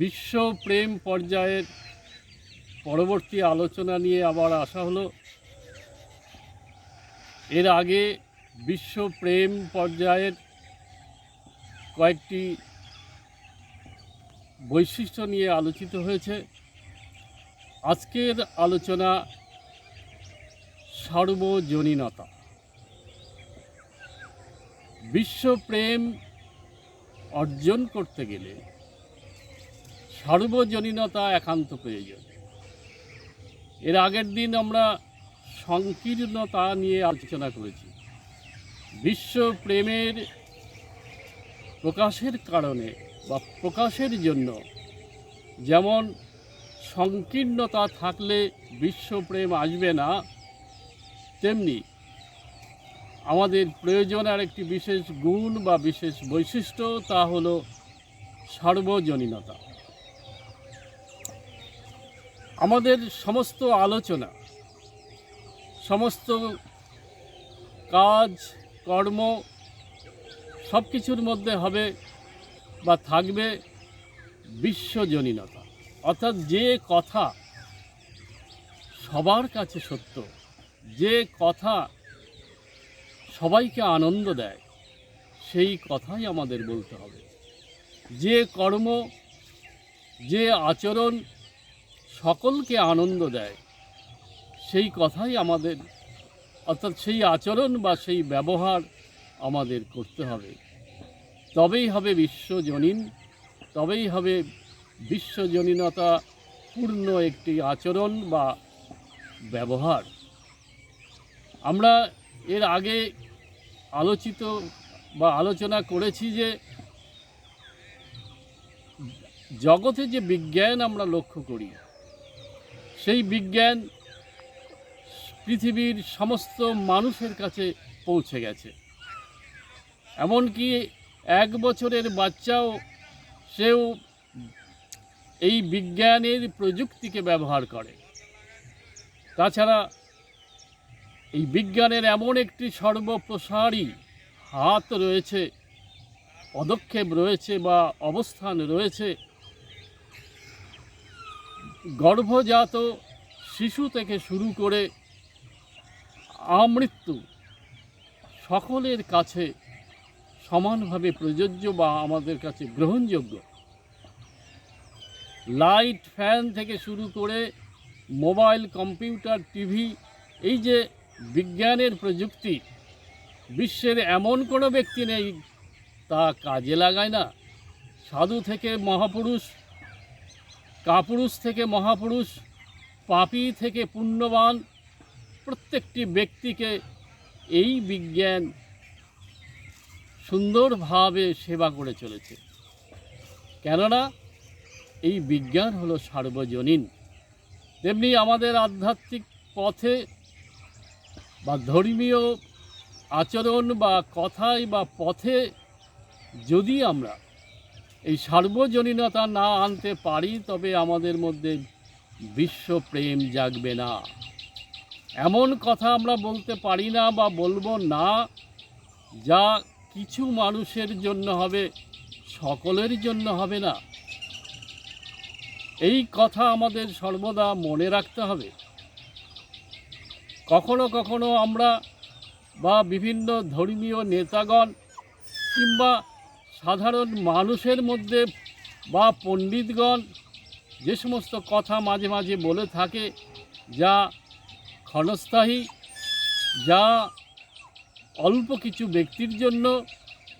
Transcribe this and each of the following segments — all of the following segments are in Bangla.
বিশ্ব প্রেম পর্যায়ের পরবর্তী আলোচনা নিয়ে আবার আসা হলো। এর আগে বিশ্ব প্রেম পর্যায়ের কয়েকটি বৈশিষ্ট্য নিয়ে আলোচিত হয়েছে। আজকের আলোচনা সার্বজনীনতা। বিশ্ব প্রেম অর্জন করতে গেলে সার্বজনীনতা একান্ত প্রয়োজন। এর আগের দিন আমরা সংকীর্ণতা নিয়ে আলোচনা করেছি। বিশ্ব প্রেমের প্রকাশের কারণে বা প্রকাশের জন্য যেমন সংকীর্ণতা থাকলে বিশ্বপ্রেম আসবে না, তেমনি আমাদের প্রয়োজন আর একটি বিশেষ গুণ বা বিশেষ বৈশিষ্ট্য তা হলো সার্বজনীনতা। আমাদের সমস্ত আলোচনা, সমস্ত কাজ, কর্ম সব কিছুর মধ্যে হবে বা থাকবে বিশ্বজনীনতা। অর্থাৎ যে কথা সবার কাছে সত্য, যে কথা সবাইকে আনন্দ দেয়, সেই কথাই আমাদের বলতে হবে। যে কর্ম, যে আচরণ সকলকে আনন্দ দেয়। সেই কথাই আমাদের, অর্থাৎ সেই আচরণ বা সেই ব্যবহার আমাদের করতে হবে। তবেই হবে বিশ্বজনীন, তবেই হবে বিশ্বজনীনতা পূর্ণ একটি আচরণ বা ব্যবহার। আমরা এর আগে আলোচিত বা আলোচনা করেছি যে, জগতে যে বিজ্ঞান আমরা লক্ষ্য করি সেই বিজ্ঞান পৃথিবীর সমস্ত মানুষের কাছে পৌঁছে গেছে। এমনকি এক বছরের বাচ্চাও সেও এই বিজ্ঞানের প্রযুক্তিকে ব্যবহার করে। তাছাড়া এই বিজ্ঞানের এমন একটি সর্বপ্রসারী হাত রয়েছে, পদক্ষেপ রয়েছে বা অবস্থান রয়েছে গর্ভজাত শিশু থেকে শুরু করে আমৃত্যু সকলের কাছে সমানভাবে প্রযোজ্য বা আমাদের কাছে গ্রহণযোগ্য। লাইট ফ্যান থেকে শুরু করে মোবাইল, কম্পিউটার, টিভি, এই যে বিজ্ঞানের প্রযুক্তি, বিশ্বের এমন কোনো ব্যক্তি নেই, তা কাজে লাগায় না। সাধু থেকে মহাপুরুষ কাপুরুষ থেকে মহাপুরুষ, পাপী থেকে পুণ্যবান প্রত্যেকটি ব্যক্তিকে এই বিজ্ঞান সুন্দরভাবে সেবা করে চলেছে। কেননা এই বিজ্ঞান হলো সার্বজনীন। তেমনি আমাদের আধ্যাত্মিক পথে বা ধর্মীয় আচরণ বা কথায় বা পথে যদি আমরা এই সার্বজনীনতা না আনতে পারি, তবে আমাদের মধ্যে বিশ্বপ্রেম জাগবে না। এমন কথা আমরা বলতে পারি না বা বলব না, যা কিছু মানুষের জন্য হবে, সকলের জন্য হবে না। এই কথা আমাদের সর্বদা মনে রাখতে হবে। কখনো কখনো আমরা বা বিভিন্ন ধর্মীয় নেতাগণ কিংবা সাধারণ মানুষের মধ্যে বা পণ্ডিতগণ যে সমস্ত কথা মাঝে মাঝে বলে থাকে, যা ক্ষণস্থায়ী, যা অল্প কিছু ব্যক্তির জন্য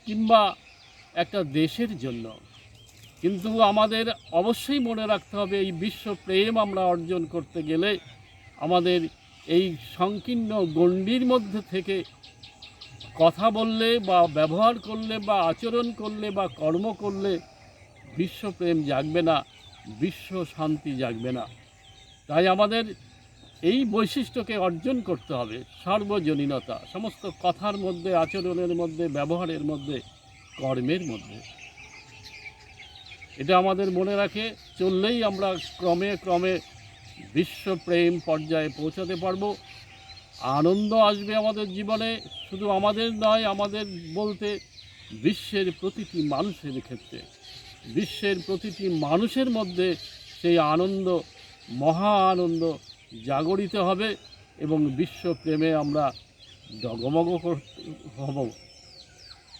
কিংবা একটা দেশের জন্য। কিন্তু আমাদের অবশ্যই মনে রাখতে হবে, এই বিশ্ব প্রেম আমরা অর্জন করতে গেলে আমাদের এই সংকীর্ণ গণ্ডির মধ্যে থেকে কথা বললে বা ব্যবহার করলে বা আচরণ করলে বা কর্ম করলে বিশ্বপ্রেম জাগবে না, বিশ্ব শান্তি জাগবে না। তাই আমাদের এই বৈশিষ্ট্যকে অর্জন করতে হবে, সার্বজনীনতা, সমস্ত কথার মধ্যে, আচরণের মধ্যে, ব্যবহারের মধ্যে, কর্মের মধ্যে। এটা আমাদের মনে রাখে, চললেই আমরা ক্রমে ক্রমে বিশ্বপ্রেম পর্যায়ে পৌঁছাতে পারব। আনন্দ আসবে আমাদের জীবনে, শুধু আমাদের নয়, আমাদের বলতে বিশ্বের প্রতিটি মানুষের ক্ষেত্রে। বিশ্বের প্রতিটি মানুষের মধ্যে সেই আনন্দ, মহা আনন্দ জাগরিত হবে এবং বিশ্বপ্রেমে আমরা ডগমগ হব।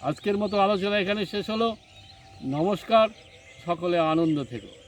আজকের মতো আলোচনা এখানে শেষ হলো। নমস্কার, সকলে আনন্দ থেকো।